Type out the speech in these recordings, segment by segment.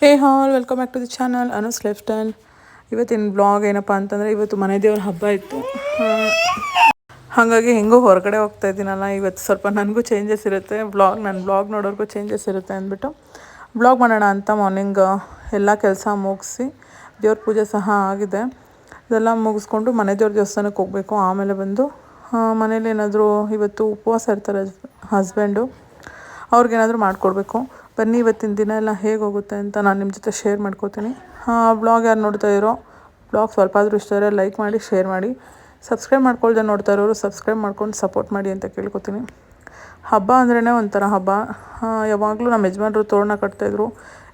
Hey all welcome back to the channel Anu's lifestyle ಇವತ್ತಿನ blog ಏನಪ್ಪ ಅಂತಂದರೆ ಇವತ್ತು ಮನೆ ದೇವ್ರ ಹಬ್ಬ ಇತ್ತು. ಹಾಗಾಗಿ ಹೆಂಗೋ ಹೊರಗಡೆ ಹೋಗ್ತಾ ಇದ್ದೀನಲ್ಲ, ಇವತ್ತು ಸ್ವಲ್ಪ ನನಗೂ ಚೇಂಜಸ್ ಇರುತ್ತೆ. ಬ್ಲಾಗ್ ನನ್ನ ಬ್ಲಾಗ್ ನೋಡೋರ್ಗೂ ಚೇಂಜಸ್ ಇರುತ್ತೆ ಅಂದ್ಬಿಟ್ಟು ಬ್ಲಾಗ್ ಮಾಡೋಣ ಅಂತ ಮಾರ್ನಿಂಗ್ ಎಲ್ಲ ಕೆಲಸ ಮುಗಿಸಿ ದೇವ್ರ ಪೂಜೆ ಸಹ ಆಗಿದೆ. ಇದೆಲ್ಲ ಮುಗಿಸ್ಕೊಂಡು ಮನೆ ದೇವ್ರ ದೇವಸ್ಥಾನಕ್ಕೆ ಹೋಗಬೇಕು. ಆಮೇಲೆ ಬಂದು ಮನೇಲಿ ಏನಾದರೂ ಇವತ್ತು ಉಪವಾಸ ಇರ್ತಾರೆ ಹಸ್ಬೆಂಡು ಅವ್ರಿಗೇನಾದರೂ ಮಾಡಿಕೊಡ್ಬೇಕು. ಬನ್ನಿ ಇವತ್ತಿನ ದಿನ ಎಲ್ಲ ಹೇಗೆ ಹೋಗುತ್ತೆ ಅಂತ ನಾನು ನಿಮ್ಮ ಜೊತೆ ಶೇರ್ ಮಾಡ್ಕೋತೀನಿ. ಬ್ಲಾಗ್ ಯಾರು ನೋಡ್ತಾ ಇರೋ ಬ್ಲಾಗ್ ಸ್ವಲ್ಪ ಆದರೂ ಇಷ್ಟ ಇದ್ದರೆ ಲೈಕ್ ಮಾಡಿ ಶೇರ್ ಮಾಡಿ. ಸಬ್ಸ್ಕ್ರೈಬ್ ಮಾಡ್ಕೊಳ್ದೆ ನೋಡ್ತಾ ಇರೋರು ಸಬ್ಸ್ಕ್ರೈಬ್ ಮಾಡ್ಕೊಂಡು ಸಪೋರ್ಟ್ ಮಾಡಿ ಅಂತ ಕೇಳ್ಕೊತೀನಿ. ಹಬ್ಬ ಅಂದ್ರೇ ಒಂಥರ ಹಬ್ಬ. ಯಾವಾಗಲೂ ನಮ್ಮ ಯಜಮಾನರು ತೋರಣ ಕಟ್ತಾಯಿದ್ರು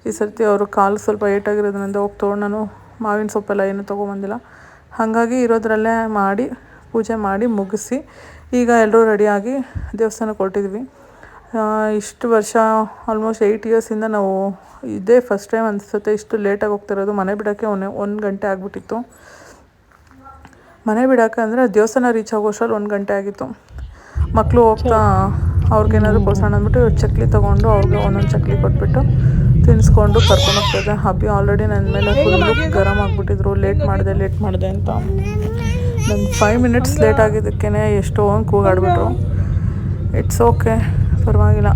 ಈ ಸರ್ತಿ ಅವರು ಕಾಲು ಸ್ವಲ್ಪ ಏಟಾಗಿರೋದ್ರಿಂದ ಹೋಗಿ ತೋರಣನು ಮಾವಿನ ಸೊಪ್ಪೆಲ್ಲ ಏನೂ ತೊಗೊಂಬಂದಿಲ್ಲ. ಹಾಗಾಗಿ ಇರೋದ್ರಲ್ಲೇ ಮಾಡಿ, ಪೂಜೆ ಮಾಡಿ ಮುಗಿಸಿ ಈಗ ಎಲ್ಲರೂ ರೆಡಿಯಾಗಿ ದೇವಸ್ಥಾನಕ್ಕೆ ಹೊರಟಿದ್ವಿ. ಇಷ್ಟು ವರ್ಷ ಆಲ್ಮೋಸ್ಟ್ ಏಯ್ಟ್ ಇಯರ್ಸಿಂದ ನಾವು ಇದೇ ಫಸ್ಟ್ ಟೈಮ್ ಅನಿಸುತ್ತೆ ಇಷ್ಟು ಲೇಟಾಗಿ ಹೋಗ್ತಿರೋದು ಮನೆ ಬಿಡೋಕ್ಕೆ ಒಂದು ಒಂದು ಗಂಟೆ ಆಗಿಬಿಟ್ಟಿತ್ತು. ಮನೆ ಬಿಡೋಕೆ ಅಂದರೆ ದೇವಸ್ಥಾನ ರೀಚ್ ಆಗೋಷ್ಟರಲ್ಲಿ ಒಂದು ಗಂಟೆ ಆಗಿತ್ತು. ಮಕ್ಕಳು ಹೋಗ್ತಾ ಅವ್ರಿಗೇನಾದ್ರು ಕೊಡ್ಸೋಣ ಅಂದ್ಬಿಟ್ಟು ಚಕ್ಲಿ ತೊಗೊಂಡು ಅವ್ರಿಗೆ ಒಂದೊಂದು ಚಕ್ಲಿ ಕೊಟ್ಬಿಟ್ಟು ತಿನ್ನಿಸ್ಕೊಂಡು ಕರ್ಕೊಂಡು ಹೋಗ್ತಿದ್ದೆ ಹಬ್ಬಿ ಆಲ್ರೆಡಿ ನನ್ನ ಮೇಲೆ ಫುಲ್ಲು ಗರಮ್ ಆಗಿಬಿಟ್ಟಿದ್ರು. ಲೇಟ್ ಮಾಡಿದೆ ಲೇಟ್ ಮಾಡಿದೆ ಅಂತ. ನನ್ನ ಫೈವ್ ಮಿನಿಟ್ಸ್ ಲೇಟ್ ಆಗಿದ್ದಕ್ಕೇ ಎಷ್ಟೋ ಒಂದು ಕೂಗಾಡ್ಬಿಟ್ರು. ಇಟ್ಸ್ ಓಕೆ ಪರವಾಗಿಲ್ಲ.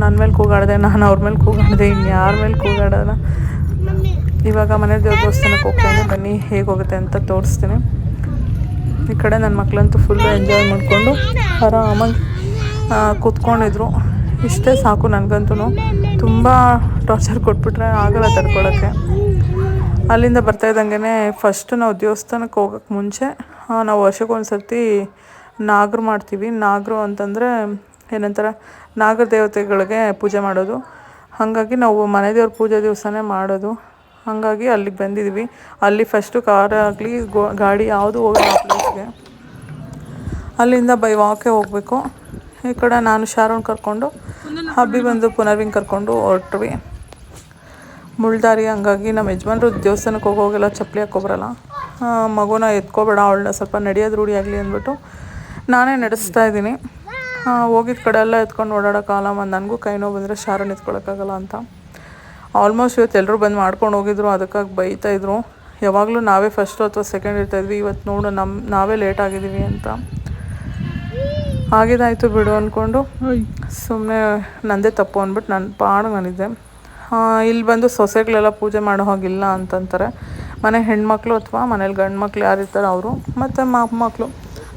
ನನ್ನ ಮೇಲೆ ಕೂಗಾಡಿದೆ, ನಾನು ಅವ್ರ ಮೇಲೆ ಕೂಗಾಡಿದೆ ಇನ್ಯಾರ ಯಾರ ಮೇಲೆ ಕೂಗಾಡೋಲ್ಲ ಇವಾಗ ಮನೆ ದೇವ್ರ ದೇವಸ್ಥಾನಕ್ಕೆ ಹೋಗ್ತಾನೆ, ಬನ್ನಿ, ಹೇಗೆ ಹೋಗುತ್ತೆ ಅಂತ ತೋರಿಸ್ತೀನಿ. ಈ ಕಡೆ ನನ್ನ ಮಕ್ಕಳಂತೂ ಫುಲ್ಲು ಎಂಜಾಯ್ ಮಾಡಿಕೊಂಡು ಆರಾಮಾಗಿ ಕೂತ್ಕೊಂಡಿದ್ರು. ಇಷ್ಟೇ ಸಾಕು ನನಗಂತೂ ತುಂಬ ಟಾರ್ಚರ್ ಕೊಟ್ಬಿಟ್ರೆ ಆಗಲ್ಲ ತರ್ಕೊಳ್ಳೋಕ್ಕೆ ಅಲ್ಲಿಂದ ಬರ್ತಾ ಇದ್ದಂಗೆ ಫಸ್ಟ್ ನಾವು ದೇವಸ್ಥಾನಕ್ಕೆ ಹೋಗೋಕ್ಕೆ ಮುಂಚೆ ನಾವು ವರ್ಷಕ್ಕೊಂದು ಸರ್ತಿ ನಾಗರು ಮಾಡ್ತೀವಿ. ನಾಗರು ಅಂತಂದರೆ ಏನಂತಾರೆ ನಾಗರ ದೇವತೆಗಳಿಗೆ ಪೂಜೆ ಮಾಡೋದು. ಹಾಗಾಗಿ ನಾವು ಮನೆ ದೇವ್ರ ಪೂಜೆ ದಿವಸನೇ ಮಾಡೋದು. ಹಾಗಾಗಿ ಅಲ್ಲಿಗೆ ಬಂದಿದ್ವಿ. ಅಲ್ಲಿ ಫಸ್ಟು ಕಾರ್ ಆಗಲಿ ಗಾಡಿ ಯಾವುದು ಹೋಗಲ್ಲ ಆ ಪ್ಲೇಸ್ಗೆ ಅಲ್ಲಿಂದ ಬೈ ವಾಕೆ ಹೋಗಬೇಕು. ಈ ಕಡೆ ನಾನು ಶಾರೋನ್ ಕರ್ಕೊಂಡು ಹಬ್ಬಿ ಬಂದು ಪುನರ್ವಿಂಗ್ ಕರ್ಕೊಂಡು ಹೊರಟ್ವಿ. ಮುಳ್ದಾರಿ ಹಂಗಾಗಿ ನಮ್ಮ ಯಜಮಾನ್ರು ದೇವಸ್ಥಾನಕ್ಕೆ ಹೋಗೋಗೆಲ್ಲ ಚಪ್ಪಲಿ ಹಾಕ್ಕೊಬರಲ್ಲ ಆ, ಮಗುನ ಎತ್ಕೋಬೇಡ ಅವಳನ್ನ ಸ್ವಲ್ಪ ನಡೆಯೋದು ರೂಢಿಯಾಗಲಿ ಅಂದ್ಬಿಟ್ಟು ನಾನೇ ನಡೆಸ್ತಾ ಇದ್ದೀನಿ. ಹೋಗಿದ್ದ ಕಡೆ ಎಲ್ಲ ಎತ್ಕೊಂಡು ಓಡಾಡೋಕ್ಕಾಗಲ್ಲ ಮತ್ತು ನನಗೂ ಕೈ ನೋವು ಬಂದರೆ ಶಾರನ್ ಎತ್ಕೊಳಕ್ಕಾಗಲ್ಲ ಅಂತ. ಆಲ್ಮೋಸ್ಟ್ ಇವತ್ತು ಎಲ್ಲರೂ ಬಂದು ಮಾಡ್ಕೊಂಡು ಹೋಗಿದ್ರು. ಅದಕ್ಕಾಗಿ ಬೈತಾಯಿದ್ರು ಯಾವಾಗಲೂ ನಾವೇ ಫಸ್ಟು ಅಥವಾ ಸೆಕೆಂಡ್ ಇರ್ತಾಯಿದ್ವಿ ಇವತ್ತು ನೋಡು ನಮ್ಮ ನಾವೇ ಲೇಟ್ ಆಗಿದ್ದೀವಿ ಅಂತ. ಆಗಿದಾಯ್ತು ಬಿಡು ಅಂದ್ಕೊಂಡು ಸುಮ್ಮನೆ ನಂದೇ ತಪ್ಪು ಅಂದ್ಬಿಟ್ಟು ನನ್ನ ಪಾಡು ನಾನಿದ್ದೆ ಇಲ್ಲಿ ಬಂದು ಸೊಸೆಗಳೆಲ್ಲ ಪೂಜೆ ಮಾಡೋ ಹಾಗಿಲ್ಲ ಅಂತಂತಾರೆ. ಮನೆ ಹೆಣ್ಮಕ್ಳು ಅಥವಾ ಮನೇಲಿ ಗಂಡು ಮಕ್ಳು ಯಾರು ಇರ್ತಾರೆ ಅವರು, ಮತ್ತು ಮಕ್ಕಳು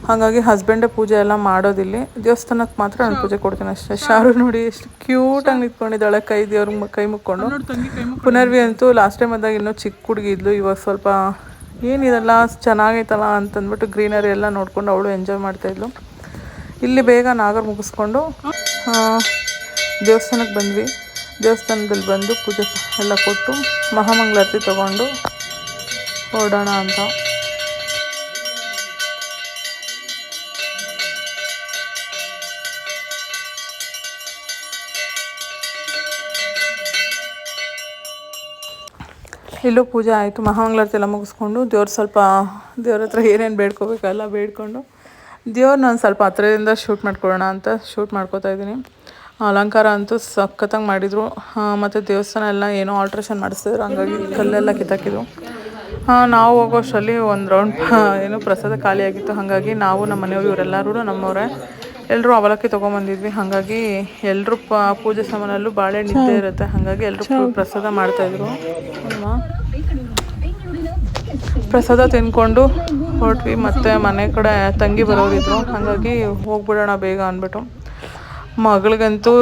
ಹಾಗಾಗಿ ಹಸ್ಬೆಂಡೇ ಪೂಜೆ ಎಲ್ಲ ಮಾಡೋದಿಲ್ಲಿ. ದೇವಸ್ಥಾನಕ್ಕೆ ಮಾತ್ರ ನಾನು ಪೂಜೆ ಕೊಡ್ತೀನಿ ಅಷ್ಟೇ. ಶಾರು ನೋಡಿ ಎಷ್ಟು ಕ್ಯೂಟಾಗಿ ನಿಂತ್ಕೊಂಡಿದ್ದಾಳೆ ಕೈ ದೇವ್ರ ಕೈ ಮುಕ್ಕೊಂಡು. ಪುನರ್ವಿ ಅಂತೂ ಲಾಸ್ಟ್ ಟೈಮ್ ಬಂದಾಗ ಇನ್ನೂ ಚಿಕ್ಕ ಹುಡುಗಿ ಇದ್ಲು. ಇವಾಗ ಸ್ವಲ್ಪ ಏನಿದೆಲ್ಲ ಚೆನ್ನಾಗೈತಲ್ಲ ಅಂತಂದ್ಬಿಟ್ಟು ಗ್ರೀನರಿ ಎಲ್ಲ ನೋಡ್ಕೊಂಡು ಅವಳು ಎಂಜಾಯ್ ಮಾಡ್ತಾಯಿದ್ಲು ಇಲ್ಲಿ ಬೇಗ ನಾಗರ್ ಮುಗಿಸ್ಕೊಂಡು ದೇವಸ್ಥಾನಕ್ಕೆ ಬಂದ್ವಿ. ದೇವಸ್ಥಾನದಲ್ಲಿ ಬಂದು ಪೂಜೆ ಎಲ್ಲ ಕೊಟ್ಟು ಮಹಾಮಂಗಳಾರತಿ ತೊಗೊಂಡು ಹೊರಡೋಣ ಅಂತ. ಇಲ್ಲೂ ಪೂಜೆ ಆಯಿತು, ಮಹಾಮಂಗಳಾರತಿ ಎಲ್ಲ ಮುಗಿಸ್ಕೊಂಡು ದೇವ್ರು ಸ್ವಲ್ಪ, ದೇವ್ರ ಹತ್ರ ಏನೇನು ಬೇಡ್ಕೋಬೇಕಲ್ಲ ಬೇಡ್ಕೊಂಡು ದೇವ್ರು ನಾನು ಸ್ವಲ್ಪ ಹತ್ರದಿಂದ ಶೂಟ್ ಮಾಡ್ಕೊಳ್ಳೋಣ ಅಂತ ಶೂಟ್ ಮಾಡ್ಕೋತಾ ಇದ್ದೀನಿ. ಅಲಂಕಾರ ಅಂತೂ ಸಖತ್ತಾಗಿ ಮಾಡಿದರು. ಮತ್ತು ದೇವಸ್ಥಾನ ಎಲ್ಲ ಏನೋ ಆಲ್ಟ್ರೇಷನ್ ಮಾಡಿಸಿದ್ರು ಹಂಗಾಗಿ ಕಲ್ಲೆಲ್ಲ ಕಿತ್ತಾಕಿದ್ರು ನಾವು ಹೋಗೋಷ್ಟರಲ್ಲಿ ಒಂದು ರೌಂಡ್ ಏನು ಪ್ರಸಾದ ಖಾಲಿಯಾಗಿತ್ತು, ಹಾಗಾಗಿ ನಾವು ನಮ್ಮ ಮನೆಯವರು ಇವರೆಲ್ಲರೂ ನಮ್ಮವರೇ. ಎಲ್ಲರೂ ಅವಲಕ್ಕಿ ತೊಗೊಂಬಂದಿದ್ವಿ. ಹಾಗಾಗಿ ಎಲ್ಲರೂ ಪೂಜೆ ಸಾಮಾನಲ್ಲೂ ಬಾಳೆಹಣ್ಣು ಇದ್ದೇ ಇರುತ್ತೆ. ಹಾಗಾಗಿ ಎಲ್ಲರೂ ಪ್ರಸಾದ ಮಾಡ್ತಾಯಿದ್ರು. ಪ್ರಸಾದ ತಿನ್ಕೊಂಡು ಹೊರಟ್ವಿ. ಮತ್ತು ಮನೆ ಕಡೆ ತಂಗಿ ಬರೋರಿದ್ರು. ಹಾಗಾಗಿ ಹೋಗ್ಬಿಡೋಣ ಬೇಗ ಅಂದ್ಬಿಟ್ಟು. ಮಗಳಿಗಂತೂ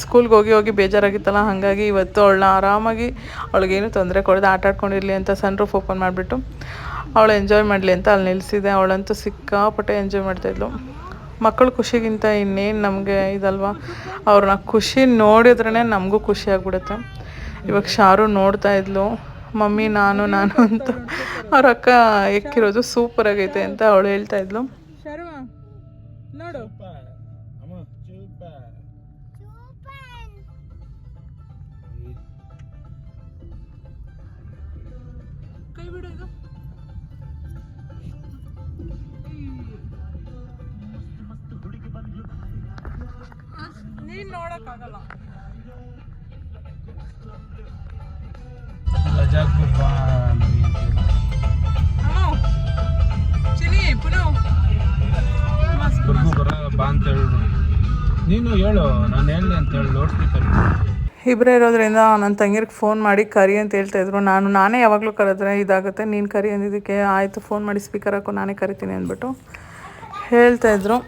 ಸ್ಕೂಲ್ಗೆ ಹೋಗಿ ಹೋಗಿ ಬೇಜಾರಾಗಿತ್ತಲ್ಲ. ಹಾಗಾಗಿ ಇವತ್ತು ಅವಳನ್ನ ಆರಾಮಾಗಿ ಅವಳಿಗೇನು ತೊಂದರೆ ಕೊಡದೆ ಆಟ ಆಡ್ಕೊಂಡಿರಲಿ ಅಂತ ಸನ್ ರೂಫ್ ಓಪನ್ ಮಾಡಿಬಿಟ್ಟು ಅವಳು ಎಂಜಾಯ್ ಮಾಡಲಿ ಅಂತ ಅಲ್ಲಿ ನಿಲ್ಲಿಸಿದೆ ಅವಳಂತೂ ಸಿಕ್ಕಾಪಟ್ಟೆ ಎಂಜಾಯ್ ಮಾಡ್ತಾಯಿದ್ಲು. ಮಕ್ಕಳ ಖುಷಿಗಿಂತ ಇನ್ನೇನು ನಮಗೆ ಇದಲ್ವಾ? ಅವ್ರನ್ನ ಖುಷಿ ನೋಡಿದ್ರೇ ನಮಗೂ ಖುಷಿ ಆಗ್ಬಿಡುತ್ತೆ. ಇವಾಗ ಶಾರು ನೋಡ್ತಾ ಇದ್ಲು, ಮಮ್ಮಿ, ನಾನು ನಾನು ಅಂತ. ಅವ್ರ ಅಕ್ಕ ಎಕ್ಕಿರೋದು ಸೂಪರ್ ಆಗೈತೆ ಅಂತ ಅವಳು ಹೇಳ್ತಾ ಇದ್ಲು. ನೀನ್ ನೋಡಕ್ಕಾಗಲ್ಲ. ರಜಾಕ್ ಬಾ ನವಿ ಅಂತ ಹೇಳು. ಬರ ಬಾ ಅಂತ ಹೇಳು ನೀನು ಹೇಳು ನಾನು ಹೇಳಿ ಅಂತ ಹೇಳಿ ಇಬ್ಬರೇ ಇರೋದ್ರಿಂದ ನನ್ನ ತಂಗಿರ್ಗೆ ಫೋನ್ ಮಾಡಿ ಕರಿ ಅಂತ ಹೇಳ್ತಾ ಇದ್ರು. ನಾನು ನಾನೇ ಯಾವಾಗಲೂ ಕರೆದ್ರೆ ಇದಾಗುತ್ತೆ ನೀನು ಕರಿ ಅಂದಿದ್ದಕ್ಕೆ ಆಯಿತು ಫೋನ್ ಮಾಡಿ ಸ್ಪೀಕರ್ ಹಾಕೋ ನಾನೇ ಕರಿತೀನಿ ಅಂದ್ಬಿಟ್ಟು ಹೇಳ್ತಾ ಇದ್ರು.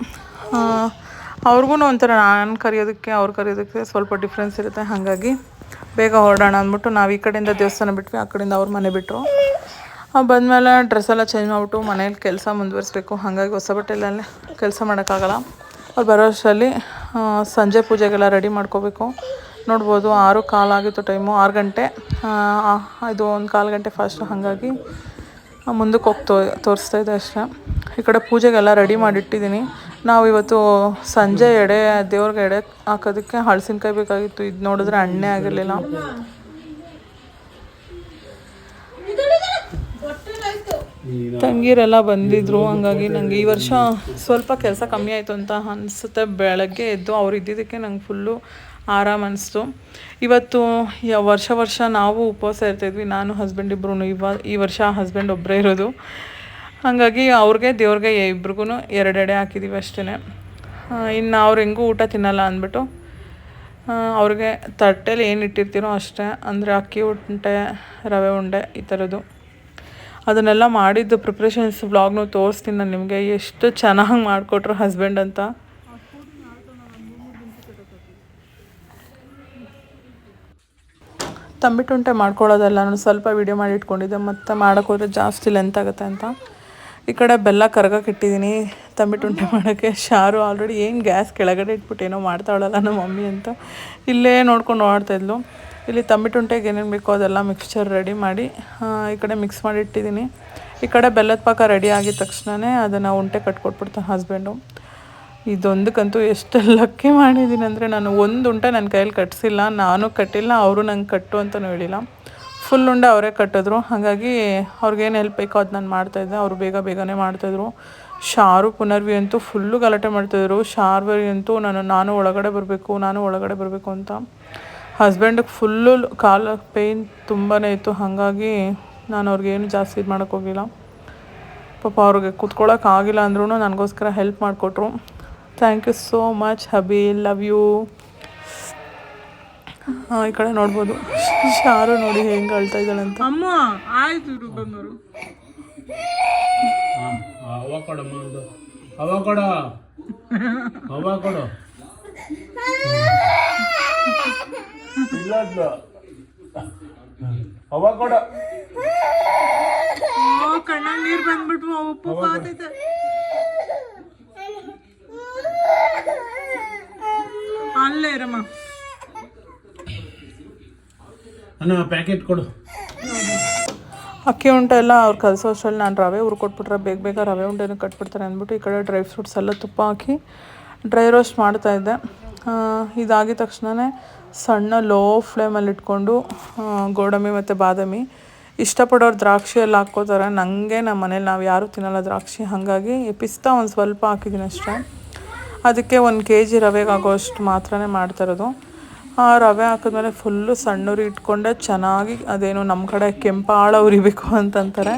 ಅವ್ರಿಗೂ ಒಂಥರ ನಾನು ಕರೆಯೋದಕ್ಕೆ, ಅವ್ರು ಕರೆಯೋದಕ್ಕೆ ಸ್ವಲ್ಪ ಡಿಫ್ರೆನ್ಸ್ ಇರುತ್ತೆ. ಹಾಗಾಗಿ ಬೇಗ ಹೊರಡೋಣ ಅಂದ್ಬಿಟ್ಟು ನಾವು ಈ ಕಡೆಯಿಂದ ದೇವಸ್ಥಾನ ಬಿಟ್ವಿ, ಆ ಕಡೆಯಿಂದ ಅವ್ರ ಮನೆ ಬಿಟ್ಟರು ಬಂದಮೇಲೆ ಡ್ರೆಸ್ ಎಲ್ಲ ಚೇಂಜ್ ಮಾಡಿಬಿಟ್ಟು ಮನೇಲಿ ಕೆಲಸ ಮುಂದುವರಿಸ್ಬೇಕು. ಹಾಗಾಗಿ ಹೊಸ ಬಟ್ಟೆಲ್ಲೇ ಕೆಲಸ ಮಾಡೋಕ್ಕಾಗಲ್ಲ. ಅವ್ರು ಬರೋ ಅಷ್ಟರಲ್ಲಿ ಸಂಜೆ ಪೂಜೆಗೆಲ್ಲ ರೆಡಿ ಮಾಡ್ಕೋಬೇಕು. ನೋಡ್ಬೋದು ಆರು ಕಾಲಾಗಿತ್ತು ಟೈಮು ಆರು ಗಂಟೆ ಇದು ಒಂದು ಕಾಲು ಗಂಟೆ ಫಾಸ್ಟು ಹಾಗಾಗಿ ಮುಂದಕ್ಕೆ ಹೋಗಿ ತೋ, ತೋರಿಸ್ತಾ ಇದೆ ಅಷ್ಟೇ. ಈ ಕಡೆ ಪೂಜೆಗೆಲ್ಲ ರೆಡಿ ಮಾಡಿಟ್ಟಿದ್ದೀನಿ. ನಾವು ಇವತ್ತು ಸಂಜೆ ಎಡೆ, ದೇವ್ರಿಗೆ ಎಡೆ ಹಾಕೋದಕ್ಕೆ ಹಳಸಿನಕಾಯಿ ಬೇಕಾಗಿತ್ತು. ಇದು ನೋಡಿದ್ರೆ ಹಣ್ಣೆ ಆಗಿರಲಿಲ್ಲ. ತಂಗೀರೆಲ್ಲ ಬಂದಿದ್ರು, ಹಂಗಾಗಿ ನನಗೆ ಈ ವರ್ಷ ಸ್ವಲ್ಪ ಕೆಲಸ ಕಮ್ಮಿ ಆಯಿತು ಅಂತ ಅನಿಸುತ್ತೆ. ಬೆಳಗ್ಗೆ ಎದ್ದು ಅವ್ರು ಇದ್ದಿದ್ದಕ್ಕೆ ನಂಗೆ ಫುಲ್ಲು ಆರಾಮ ಅನಿಸ್ತು. ಇವತ್ತು ವರ್ಷ ವರ್ಷ ನಾವು ಉಪವಾಸ ಇರ್ತಿದ್ವಿ ನಾನು, ಹಸ್ಬೆಂಡ್ ಇಬ್ಬರು ಇವ, ಈ ವರ್ಷ ಹಸ್ಬೆಂಡ್ ಒಬ್ಬರೇ ಇರೋದು. ಹಾಗಾಗಿ ಅವ್ರಿಗೆ, ದೇವ್ರಿಗೆ ಇಬ್ರಿಗೂ ಎರಡೆಡೆ ಹಾಕಿದ್ದೀವಿ ಅಷ್ಟೇ ಇನ್ನು ಅವ್ರು ಹೆಂಗೂ ಊಟ ತಿನ್ನಲ್ಲ ಅಂದ್ಬಿಟ್ಟು ಅವ್ರಿಗೆ ತಟ್ಟೆಲಿ ಏನು ಇಟ್ಟಿರ್ತೀರೋ ಅಷ್ಟೇ. ಅಂದರೆ ಅಕ್ಕಿ ಉಂಡೆ, ರವೆ ಉಂಡೆ ಈ ಥರದ್ದು ಅದನ್ನೆಲ್ಲ ಮಾಡಿದ್ದು ಪ್ರಿಪ್ರೇಷನ್ಸ್ ವ್ಲಾಗ್ನು ತೋರಿಸ್ತೀನಿ ನಾನು ನಿಮಗೆ. ಎಷ್ಟು ಚೆನ್ನಾಗಿ ಮಾಡಿಕೊಟ್ರು ಹಸ್ಬೆಂಡ್ ಅಂತ. ತಂಬಿಟ್ಟುಂಟೆ ಮಾಡ್ಕೊಳ್ಳೋದಲ್ಲ, ನಾನು ಸ್ವಲ್ಪ ವೀಡಿಯೋ ಮಾಡಿ ಇಟ್ಕೊಂಡಿದ್ದೆ, ಮತ್ತು ಮಾಡೋಕ್ಕೋದ್ರೆ ಜಾಸ್ತಿ ಲೆಂತ್ ಆಗುತ್ತೆ ಅಂತ. ಈ ಕಡೆ ಬೆಲ್ಲ ಕರ್ಗಕ್ಕೆ ಇಟ್ಟಿದ್ದೀನಿ ತಂಬಿಟ್ಟುಂಟೆ ಮಾಡೋಕ್ಕೆ ಶಾರು ಆಲ್ರೆಡಿ ಏನು ಗ್ಯಾಸ್ ಕೆಳಗಡೆ ಇಟ್ಬಿಟ್ಟು ಏನೋ ಮಾಡ್ತಾವಳಲ್ಲ ನಮ್ಮ ಮಮ್ಮಿ ಅಂತ. ಇಲ್ಲೇ ನೋಡ್ಕೊಂಡು ನೋಡ್ತಾಯಿದ್ಲು ಇಲ್ಲಿ ತಂಬಿಟ್ಟುಂಟೆಗೆ ಏನೇನು ಬೇಕೋ ಅದೆಲ್ಲ ಮಿಕ್ಸ್ಚರ್ ರೆಡಿ ಮಾಡಿ ಈ ಕಡೆ ಮಿಕ್ಸ್ ಮಾಡಿ ಇಟ್ಟಿದ್ದೀನಿ. ಈ ಕಡೆ ಬೆಲ್ಲದ ಪಾಕ ರೆಡಿ ಆಗಿದ ತಕ್ಷಣವೇ ಅದನ್ನು ಉಂಟೆ ಕಟ್ಕೊಟ್ಬಿಡ್ತಾನೆ ಹಸ್ಬೆಂಡು ಇದೊಂದಕ್ಕಂತೂ ಎಷ್ಟು ಲಕ್ಕಿ ಮಾಡಿದ್ದೀನಿ ಅಂದರೆ ನಾನು ಒಂದು ಉಂಟೆ ನನ್ನ ಕೈಯಲ್ಲಿ ಕಟ್ಟಿಸಿಲ್ಲ ನಾನು ಕಟ್ಟಿಲ್ಲ, ಅವರು ನಂಗೆ ಕಟ್ಟು ಅಂತಲೂ ಹೇಳಿಲ್ಲ. ಫುಲ್ ಉಂಡೆ ಅವರೇ ಕಟ್ಟಿದ್ರು. ಹಾಗಾಗಿ ಅವ್ರಿಗೇನು ಹೆಲ್ಪ್ ಬೇಕೋ ಅದು ನಾನು ಮಾಡ್ತಾಯಿದ್ದೆ ಅವರು ಬೇಗ ಬೇಗನೆ ಮಾಡ್ತಾಯಿದ್ರು ಶಾರು, ಪುನರ್ವಿ ಅಂತೂ ಫುಲ್ಲು ಗಲಾಟೆ ಮಾಡ್ತಾಯಿದ್ರು ಶಾರ್ವರಿ ಅಂತೂ ನಾನು ನಾನು ಒಳಗಡೆ ಬರಬೇಕು, ನಾನು ಒಳಗಡೆ ಬರಬೇಕು ಅಂತ. ಹಸ್ಬೆಂಡಿಗೆ ಫುಲ್ಲು ಕಾಲ ಪೇಯ್ನ್ ತುಂಬಾ ಇತ್ತು. ಹಾಗಾಗಿ ನಾನು ಅವ್ರಿಗೇನು ಜಾಸ್ತಿ ಇದು ಮಾಡೋಕ್ಕೋಗಿಲ್ಲ ಪಾಪ ಅವ್ರಿಗೆ ಕೂತ್ಕೊಳ್ಳೋಕೆ ಆಗಿಲ್ಲ ಅಂದ್ರೂ ನನಗೋಸ್ಕರ ಹೆಲ್ಪ್ ಮಾಡಿಕೊಟ್ರು. Thank you so much hubby love you ಈ ಕಡೆ ನೋಡ್ಬೋದು. ಶಾರು ನೋಡಿ ಹೆಂಗ್ ಅಳ್ತಾ ಇದ್ದಾಳಂತ ಅಂತ. ಅಮ್ಮ ಆಯ್ತು ಬಂದರು. ಹಾಂ ಅವ ಕೊಡಮ್ಮ ಒಂದು. ಅವ ಕೊಡ. ಅವ ಕೊಡು. ಇಲ್ಲ ಅವ ಕೊಡ. ಕಣ್ಣ ನೀರು ಬಂದ್ಬಿಟ್ವು ಉಪ್ಪು ಕಾತೈತೆ. ಅಲ್ಲೇ ಇರಮ್ಮ. ಪ್ಯಾಕೆಟ್ ಕೊಡು. ಅಕ್ಕಿ ಉಂಟೆ ಎಲ್ಲ, ಅವ್ರು ಕಲಸೋ ಅಷ್ಟರಲ್ಲಿ ನಾನು ರವೆ ಹುರ್ಕೊಟ್ಬಿಟ್ರೆ ಬೇಗ ಬೇಗ ರವೆ ಉಂಡೆನ ಕಟ್ಬಿಡ್ತಾರೆ ಅಂದ್ಬಿಟ್ಟು ಈ ಕಡೆ ಡ್ರೈ ಫ್ರೂಟ್ಸ್ ಎಲ್ಲ ತುಪ್ಪ ಹಾಕಿ ಡ್ರೈ ರೋಸ್ಟ್ ಮಾಡ್ತಾಯಿದ್ದೆ ಇದಾಗಿದ ತಕ್ಷಣವೇ ಸಣ್ಣ ಲೋ ಫ್ಲೇಮಲ್ಲಿ ಇಟ್ಕೊಂಡು ಗೋಡಂಬಿ ಮತ್ತು ಬಾದಾಮಿ. ಇಷ್ಟಪಡೋರು ದ್ರಾಕ್ಷಿ ಎಲ್ಲ ಹಾಕ್ಕೋತಾರೆ. ನನಗೆ ನಮ್ಮ ಮನೇಲಿ ನಾವು ಯಾರೂ ತಿನ್ನಲ್ಲ ದ್ರಾಕ್ಷಿ. ಹಾಗಾಗಿ ಪಿಸ್ತಾ ಒಂದು ಸ್ವಲ್ಪ ಹಾಕಿದ್ದೀನಿ ಅಷ್ಟೇ. ಅದಕ್ಕೆ ಒಂದು ಕೆ ಜಿ ರವೆಗೆ ಮಾತ್ರನೇ ಮಾಡ್ತಾ ಮಾಡ್ತಾಯಿರೋದು ಆ ರವೆ ಹಾಕಿದ್ಮೇಲೆ ಫುಲ್ಲು ಸಣ್ಣೂರಿ ಇಟ್ಕೊಂಡೆ ಚೆನ್ನಾಗಿ ಅದೇನು ನಮ್ಮ ಕಡೆ ಕೆಂಪಾಳ ಉರಿಬೇಕು ಅಂತಂತಾರೆ.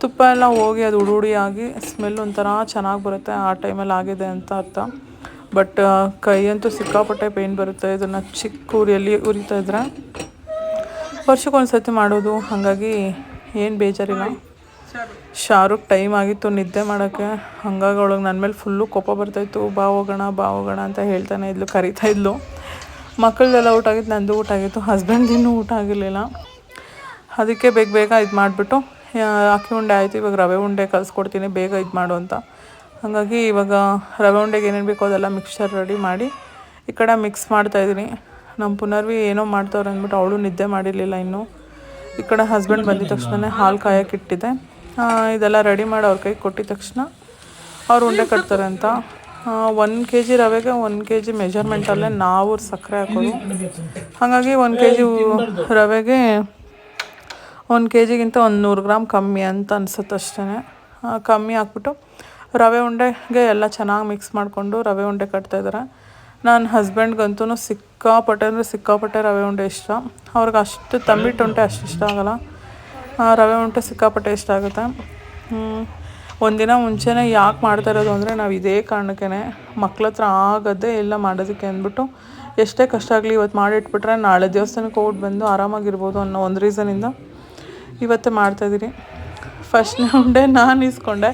ತುಪ್ಪ ಎಲ್ಲ ಹೋಗಿ ಅದು ಉಡುಡಿ ಆಗಿ ಸ್ಮೆಲ್ ಒಂಥರ ಚೆನ್ನಾಗಿ ಬರುತ್ತೆ, ಆ ಟೈಮಲ್ಲಿ ಆಗಿದೆ ಅಂತ ಅರ್ಥ. ಬಟ್ ಕೈಯಂತೂ ಸಿಕ್ಕಾಪಟ್ಟೆ ಪೇಯ್ನ್ ಬರುತ್ತೆ, ಇದನ್ನು ಚಿಕ್ಕ ಉರಿಯಲ್ಲಿ ಉರಿತಾ ಇದ್ರೆ. ವರ್ಷಕ್ಕೊಂದು ಸತಿ ಮಾಡೋದು, ಹಾಗಾಗಿ ಏನು ಬೇಜಾರಿಲ್ಲ. ಶಾರುಖ್ ಟೈಮ್ ಆಗಿತ್ತು ನಿದ್ದೆ ಮಾಡೋಕ್ಕೆ, ಹಂಗಾಗಿ ಅವಳಿಗೆ ನನ್ನ ಮೇಲೆ ಫುಲ್ಲು ಕೋಪ ಬರ್ತಾಯಿತ್ತು ಬಾ ಹೋಗೋಣ ಬಾ ಹೋಗೋಣ ಅಂತ ಹೇಳ್ತಾನೆ ಇದ್ಲು, ಕರಿತಾ ಇದ್ಲು. ಮಕ್ಕಳದೆಲ್ಲ ಊಟ ಆಗಿತ್ತು, ನಂದು ಊಟ ಆಗಿತ್ತು ಹಸ್ಬೆಂಡಿನ್ನೂ ಊಟ ಆಗಿರಲಿಲ್ಲ. ಅದಕ್ಕೆ ಬೇಗ ಬೇಗ ಇದು ಮಾಡಿಬಿಟ್ಟು ಅಕ್ಕಿ ಉಂಡೆ ಆಯಿತು, ಇವಾಗ ರವೆ ಉಂಡೆ ಕಲಿಸ್ಕೊಡ್ತೀನಿ, ಬೇಗ ಇದು ಮಾಡು ಅಂತ. ಹಾಗಾಗಿ ಇವಾಗ ರವೆ ಉಂಡೆಗೆ ಏನೇನು ಬೇಕೋ ಅದೆಲ್ಲ ಮಿಕ್ಸ್ಚರ್ ರೆಡಿ ಮಾಡಿ ಈ ಕಡೆ ಮಿಕ್ಸ್ ಮಾಡ್ತಾಯಿದ್ದೀನಿ ನಮ್ಮ ಪುನರ್ವಿ ಏನೋ ಮಾಡ್ತಾವ್ರೆ ಅಂದ್ಬಿಟ್ಟು ಅವಳು ನಿದ್ದೆ ಮಾಡಿರಲಿಲ್ಲ ಇನ್ನೂ. ಈ ಕಡೆ ಹಸ್ಬೆಂಡ್ ಬಂದಿದ ತಕ್ಷಣ ಹಾಲು ಕಾಯಕ್ಕೆ ಇಟ್ಟಿದ್ದೆ. ಇದೆಲ್ಲ ರೆಡಿ ಮಾಡಿ ಅವ್ರ ಕೈಗೆ ಕೊಟ್ಟಿದ ತಕ್ಷಣ ಅವ್ರು ಉಂಡೆ ಕಟ್ತಾರೆ ಅಂತ. ಒಂದು ಕೆ ಜಿ ರವೆಗೆ ಒಂದು ಕೆ ಜಿ ಮೆಜರ್ಮೆಂಟಲ್ಲೇ ನಾವು ಸಕ್ಕರೆ ಹಾಕೋದು. ಹಾಗಾಗಿ ಒಂದು ಕೆ ಜಿ ರವೆಗೆ ಒಂದು ಕೆ ಜಿಗಿಂತ ಒಂದು ನೂರು ಗ್ರಾಮ್ ಕಮ್ಮಿ ಅಂತ ಅನ್ಸುತ್ತೆ ಅಷ್ಟೇ ಕಮ್ಮಿ ಹಾಕ್ಬಿಟ್ಟು ರವೆ ಉಂಡೆಗೆ ಎಲ್ಲ ಚೆನ್ನಾಗಿ ಮಿಕ್ಸ್ ಮಾಡಿಕೊಂಡು ರವೆ ಉಂಡೆ ಕಟ್ತಾಯಿದ್ದಾರೆ ನನ್ನ ಹಸ್ಬೆಂಡ್ಗಂತೂ ಸಿಕ್ಕಾಪಟ್ಟೆ ಅಂದರೆ ಸಿಕ್ಕಾಪಟ್ಟೆ ರವೆ ಉಂಡೆ ಇಷ್ಟ. ಅವ್ರಿಗೆ ಅಷ್ಟು ತಂಬಿಟ್ಟು ಉಂಡೆ ಅಷ್ಟು ಇಷ್ಟ ಆಗೋಲ್ಲ. ರವೆ ಉಂಟೆ ಸಿಕ್ಕಾಪಟ್ಟೆ ಇಷ್ಟ ಆಗುತ್ತೆ. ಒಂದಿನ ಮುಂಚೆನೇ ಯಾಕೆ ಮಾಡ್ತಾ ಇರೋದು ಅಂದರೆ ನಾವು ಇದೇ ಕಾರಣಕ್ಕೇ ಮಕ್ಳ ಹತ್ರ ಆಗದೇ ಎಲ್ಲ ಮಾಡೋದಕ್ಕೆ ಅಂದ್ಬಿಟ್ಟು ಎಷ್ಟೇ ಕಷ್ಟ ಆಗಲಿ ಇವತ್ತು ಮಾಡಿಟ್ಬಿಟ್ರೆ ನಾಳೆ ದೇವಸ್ಥಾನಕ್ಕೆ ಹೋಗ್ಬಿಟ್ಟು ಬಂದು ಆರಾಮಾಗಿರ್ಬೋದು ಅನ್ನೋ ಒಂದು ರೀಸನಿಂದ ಇವತ್ತೇ ಮಾಡ್ತಾಯಿದ್ದೀರಿ ಫಸ್ಟ್ನೇ ಉಂಡೆ, ನಾನು ಇಸ್ಕೊಂಡೆ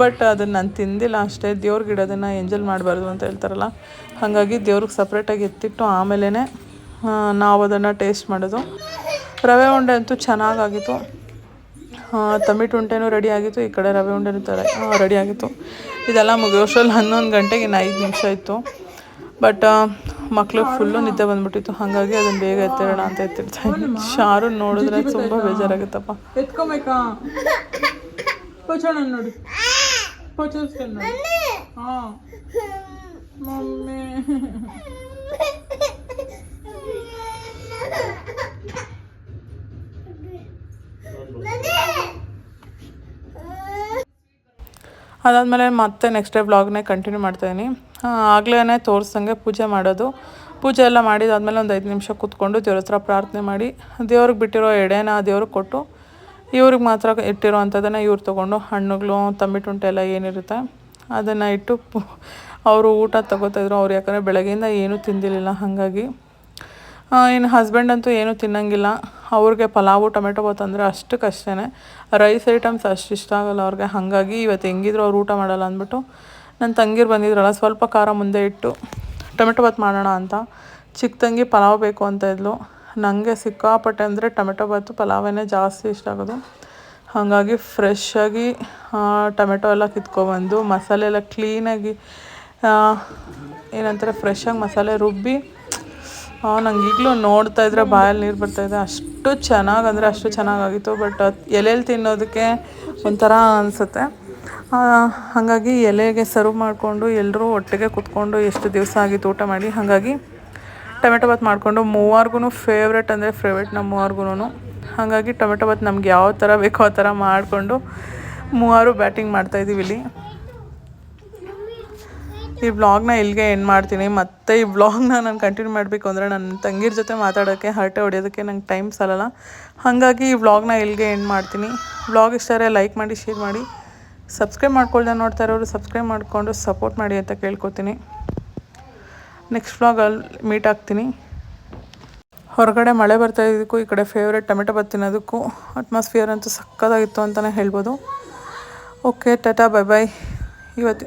ಬಟ್ ಅದನ್ನು ನಾನು ತಿಂದಿಲ್ಲ ಅಷ್ಟೇ. ದೇವ್ರಿಗೆ ಇಡೋದನ್ನು ಎಂಜಲ್ ಮಾಡಬಾರ್ದು ಅಂತ ಹೇಳ್ತಾರಲ್ಲ, ಹಾಗಾಗಿ ದೇವ್ರಿಗೆ ಸಪ್ರೇಟಾಗಿ ಎತ್ತಿಟ್ಟು ಆಮೇಲೆ ನಾವು ಅದನ್ನು ಟೇಸ್ಟ್ ಮಾಡೋದು. ರವೆ ಉಂಡೆ ಅಂತೂ ಚೆನ್ನಾಗಾಗಿತ್ತು ತಮಿಟ್ ಉಂಡೆನೂ ರೆಡಿ ಆಗಿತ್ತು, ಈ ಕಡೆ ರವೆ ಉಂಡೆನೂ ತರ ರೆಡಿ ಆಗಿತ್ತು. ಇದೆಲ್ಲ ಮುಗಿಯೋಷ್ಟ್ರಲ್ಲಿ ಹನ್ನೊಂದು ಗಂಟೆಗೆ ಇನ್ನು ಐದು ನಿಮಿಷ ಇತ್ತು. ಬಟ್ ಮಕ್ಕಳು ಫುಲ್ಲು ನಿದ್ದೆ ಬಂದ್ಬಿಟ್ಟಿತ್ತು. ಹಾಗಾಗಿ ಅದನ್ನು ಬೇಗ ಎತ್ತಿರೋಣ ಅಂತ ಎತ್ತಿರ್ತಾ ಇದ್ದೀನಿ ಶಾರು ನೋಡಿದ್ರೆ ತುಂಬ ಬೇಜಾರಾಗುತ್ತಪ್ಪ. ಎತ್ಕೊಬೇಕಾ? ನೋಡಿ. ಮಮ್ಮಿ. ಅದಾದಮೇಲೆ ಮತ್ತೆ ನೆಕ್ಸ್ಟ್ ಡೇ ವ್ಲಾಗ್ನೇ ಕಂಟಿನ್ಯೂ ಮಾಡ್ತಾಯಿದ್ದೀನಿ ಆಗಲೇ ತೋರಿಸ್ದಂಗೆ ಪೂಜೆ ಮಾಡೋದು. ಪೂಜೆ ಎಲ್ಲ ಮಾಡಿದಾದ್ಮೇಲೆ ಒಂದು ಐದು ನಿಮಿಷ ಕೂತ್ಕೊಂಡು ದೇವ್ರ ಹತ್ರ ಪ್ರಾರ್ಥನೆ ಮಾಡಿ, ದೇವ್ರಿಗೆ ಬಿಟ್ಟಿರೋ ಎಡೆನ ದೇವ್ರಿಗೆ ಕೊಟ್ಟು ಇವ್ರಿಗೆ ಮಾತ್ರ ಇಟ್ಟಿರೋ ಅಂಥದ್ದನ್ನು ಇವ್ರು ತೊಗೊಂಡು ಹಣ್ಣುಗಳು ತಂಬಿಟ್ಟುಂಟೆ ಎಲ್ಲ ಏನಿರುತ್ತೆ ಅದನ್ನು ಇಟ್ಟು ಅವರು ಊಟ ತಗೋತಾಯಿದ್ರು ಅವ್ರು ಯಾಕಂದರೆ ಬೆಳಗ್ಗೆಯಿಂದ ಏನೂ ತಿಂದಿರಲಿಲ್ಲ. ಹಾಗಾಗಿ ಇನ್ನು ಹಸ್ಬೆಂಡ್ ಅಂತೂ ಏನೂ ತಿನ್ನಂಗಿಲ್ಲ. ಅವ್ರಿಗೆ ಪಲಾವು, ಟೊಮೆಟೊ ಬಾತ್ ಅಂದರೆ ಅಷ್ಟಕ್ಕಷ್ಟೇ ರೈಸ್ ಐಟಮ್ಸ್ ಅಷ್ಟು ಇಷ್ಟ ಆಗಲ್ಲ ಅವ್ರಿಗೆ. ಹಾಗಾಗಿ ಇವತ್ತು ಹೆಂಗಿದ್ರು ಅವ್ರು ಊಟ ಮಾಡಲ್ಲ ಅಂದ್ಬಿಟ್ಟು ನನ್ನ ತಂಗಿರು ಬಂದಿದ್ರಲ್ಲ, ಸ್ವಲ್ಪ ಖಾರ ಮುಂದೆ ಇಟ್ಟು ಟೊಮೆಟೊ ಬಾತ್ ಮಾಡೋಣ ಅಂತ. ಚಿಕ್ಕ ತಂಗಿ ಪಲಾವ್ ಬೇಕು ಅಂತ ಇದ್ಲು. ನನಗೆ ಸಿಕ್ಕಾಪಟ್ಟೆ ಅಂದರೆ ಟೊಮೆಟೊ ಬಾತು ಪಲಾವೇ ಜಾಸ್ತಿ ಇಷ್ಟ ಆಗೋದು. ಹಾಗಾಗಿ ಫ್ರೆಶ್ಶಾಗಿ ಟೊಮೆಟೊ ಎಲ್ಲ ಕಿತ್ಕೊಬಂದು ಮಸಾಲೆ ಎಲ್ಲ ಕ್ಲೀನಾಗಿ ಏನಂತಾರೆ ಫ್ರೆಶ್ಶಾಗಿ ಮಸಾಲೆ ರುಬ್ಬಿ ನಂಗೆ ಈಗಲೂ ನೋಡ್ತಾ ಇದ್ರೆ ಬಾಯಲ್ಲಿ ನೀರು ಬರ್ತಾ ಇದೆ. ಅಷ್ಟು ಚೆನ್ನಾಗಿ, ಅಂದರೆ ಅಷ್ಟು ಚೆನ್ನಾಗಾಗಿತ್ತು, ಬಟ್ ಎಲೆಯಲ್ಲಿ ತಿನ್ನೋದಕ್ಕೆ ಒಂಥರ ಅನಿಸುತ್ತೆ. ಹಾಗಾಗಿ ಎಲೆಗೆ ಸರ್ವ್ ಮಾಡಿಕೊಂಡು ಎಲ್ಲರೂ ಒಟ್ಟಿಗೆ ಕುತ್ಕೊಂಡು ಎಷ್ಟು ದಿವಸ ಆಗಿತ್ತು ಊಟ ಮಾಡಿ, ಹಾಗಾಗಿ ಟೊಮೆಟೊ ಬಾತ್ ಮಾಡಿಕೊಂಡು ಮೂವರ್ಗೂ ಫೇವ್ರೆಟ್ ಅಂದರೆ ಫೇವ್ರೆಟ್ ನಮ್ಮ ಮೂವರ್ಗು ಹಾಗಾಗಿ ಟೊಮೆಟೊ ಬಾತ್ ನಮ್ಗೆ ಯಾವ ಥರ ಬೇಕೋ ಆ ಥರ ಮಾಡಿಕೊಂಡು ಮೂವರು ಬ್ಯಾಟಿಂಗ್ ಮಾಡ್ತಾಯಿದ್ದೀವಿ ಇಲ್ಲಿ. ಈ ವ್ಲಾಗ್ನ ಇಲ್ಲಿಗೆ ಎಂಡ್ ಮಾಡ್ತೀನಿ. ಮತ್ತು ಈ ವ್ಲಾಗ್ನ ನಾನು ಕಂಟಿನ್ಯೂ ಮಾಡಬೇಕು ಅಂದರೆ ನನ್ನ ತಂಗಿರ ಜೊತೆ ಮಾತಾಡೋಕ್ಕೆ ಹರಟೆ ಹೊಡೆಯೋದಕ್ಕೆ ನಂಗೆ ಟೈಮ್ ಸಾಲಲ್ಲ. ಹಾಗಾಗಿ ಈ ವ್ಲಾಗ್ನ ಇಲ್ಲಿಗೆ ಎಂಡ್ ಮಾಡ್ತೀನಿ. ವ್ಲಾಗ್ ಇಷ್ಟ ಲೈಕ್ ಮಾಡಿ ಶೇರ್ ಮಾಡಿ. ಸಬ್ಸ್ಕ್ರೈಬ್ ಮಾಡ್ಕೊಳ್ದೆ ನೋಡ್ತಾ ಇರೋರು ಸಬ್ಸ್ಕ್ರೈಬ್ ಮಾಡಿಕೊಂಡು ಸಪೋರ್ಟ್ ಮಾಡಿ ಅಂತ ಕೇಳ್ಕೊತೀನಿ. ನೆಕ್ಸ್ಟ್ ವ್ಲಾಗಲ್ಲಿ ಮೀಟ್ ಆಗ್ತೀನಿ. ಹೊರಗಡೆ ಮಳೆ ಬರ್ತಾ ಇದ್ದಕ್ಕೂ, ಈ ಕಡೆ ಫೇವ್ರೆಟ್ ಟೊಮೆಟೊ ಬರ್ತಿನ್ನೋದಕ್ಕೂ ಅಟ್ಮಾಸ್ಫಿಯರ್ ಅಂತೂ ಸಕ್ಕತ್ತಾಗಿತ್ತು ಅಂತಲೇ ಹೇಳ್ಬೋದು. ಓಕೆ ಟಾಟಾ ಬೈ ಬಾಯ್ ಇವತ್ತು